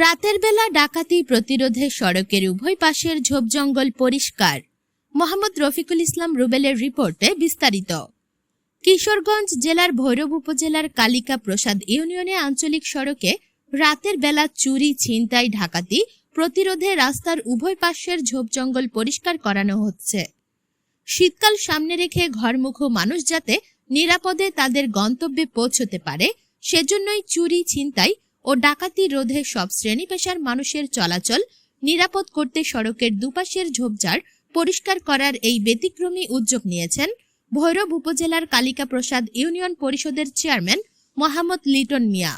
রাতের বেলা ডাকাতি প্রতিরোধে সড়কের উভয় পাশের ঝোপ জঙ্গল পরিষ্কার। মোহাম্মদ রফিকুল ইসলাম রুবেলের রিপোর্টে বিস্তারিত। কিশোরগঞ্জ জেলার ভৈরব উপজেলার কালিকা প্রসাদ ইউনিয়নে আঞ্চলিক সড়কে রাতের বেলা চুরি, ছিনতাই ঢাকাতি প্রতিরোধে রাস্তার উভয় পাশের ঝোপ জঙ্গল পরিষ্কার করানো হচ্ছে। শীতকাল সামনে রেখে ঘরমুখো মানুষ যাতে নিরাপদে তাদের গন্তব্যে পৌঁছতে পারে, সেজন্যই চুরি, ছিনতাই ও ডাকাতি রোধে সব শ্রেণি পেশার মানুষের চলাচল, নিরাপদ করতে সড়কের দুপাশের ঝোপঝাড় পরিষ্কার করার এই ব্যতিক্রমী উদ্যোগ নিয়েছেন ভৈরব উপজেলার কালিকা প্রসাদ ইউনিয়ন পরিষদের চেয়ারম্যান মোহাম্মদ লিটন মিয়া।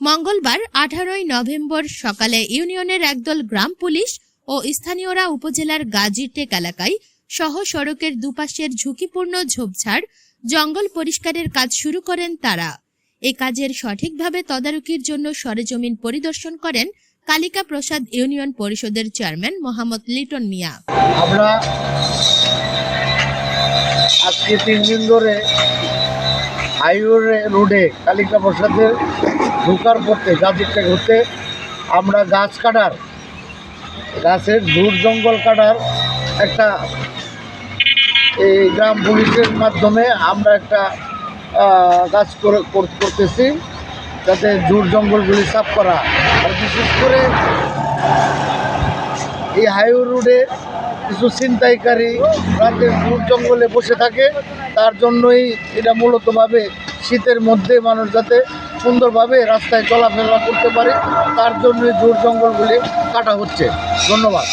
মঙ্গলবার আঠারোই নভেম্বর সকালে ইউনিয়নের একদল গ্রাম পুলিশ ও স্থানীয়রা উপজেলার গাজীটেক এলাকায় সহ সড়কের দুপাশের ঝুঁকিপূর্ণ ঝোপঝাড়, জঙ্গল পরিষ্কারের কাজ শুরু করেন তারা। এ কাজের সঠিকভাবে তদারকির জন্য সরেজমিন পরিদর্শন করেন কালিকা প্রসাদ ইউনিয়ন পরিষদের চেয়ারম্যান মোহাম্মদ লিটন মিয়া। আমরা আজকে তিন দিন ধরে হাইওয়ে রোডে কালিকা প্রসাদের ঢোকার পথে গাছেরটা ঘুরতে আমরা গাছ কাটার, গাছের ঝুট জঙ্গল কাটার একটা এই গ্রাম পুলিশের মাধ্যমে আমরা একটা কাজ করে করতেছি, যাতে ঝুট জঙ্গলগুলি সাফ করা। আর বিশেষ করে এই হাইওয়ে রোডে কিছু ছিনতাইকারী রাতের দূর জঙ্গলে বসে থাকে। তার জন্যই এটা মূলতভাবে শীতের মধ্যে মানুষ যাতে সুন্দরভাবে রাস্তায় চলাফেরা করতে পারে, তার জন্যই দূর জঙ্গলগুলি কাটা হচ্ছে। ধন্যবাদ।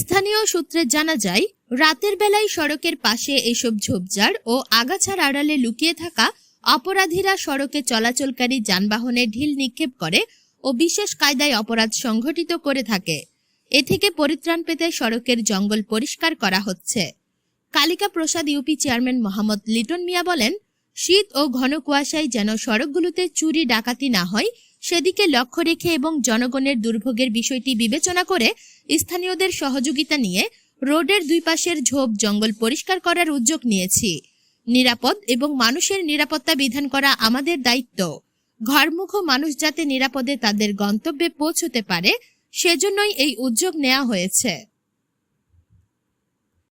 স্থানীয় সূত্রে জানা যায়, রাতের বেলায় সড়কের পাশে এসব ঝোপঝাড় ও আগাছার আড়ালে লুকিয়ে থাকা অপরাধীরা সড়কে চলাচলকারী যানবাহনে ঢিল নিক্ষেপ করে ও বিশেষ কায়দায় অপরাধ সংঘটিত করে থাকে। এ থেকে পরিত্রাণ পেতে সড়কের জঙ্গল পরিষ্কার করা হচ্ছে। কালিকা প্রসাদ ইউপি চেয়ারম্যান মোহাম্মদ লিটন মিয়া বলেন, শীত ও ঘন কুয়াশায় যেন সড়কগুলোতে চুরি, ডাকাতি না হয়, সেদিকে লক্ষ্য রেখে এবং জনগণের দুর্ভোগের বিষয়টি বিবেচনা করে স্থানীয়দের সহযোগিতা নিয়ে রোডের দুই পাশের ঝোপ জঙ্গল পরিষ্কার করার উদ্যোগ নিয়েছি। নিরাপদ এবং মানুষের নিরাপত্তা বিধান করা আমাদের দায়িত্ব। ঘরমুখ মানুষ যাতে নিরাপদে তাদের গন্তব্যে পৌঁছতে পারে, সেজন্যই এই উদ্যোগ নেওয়া হয়েছে।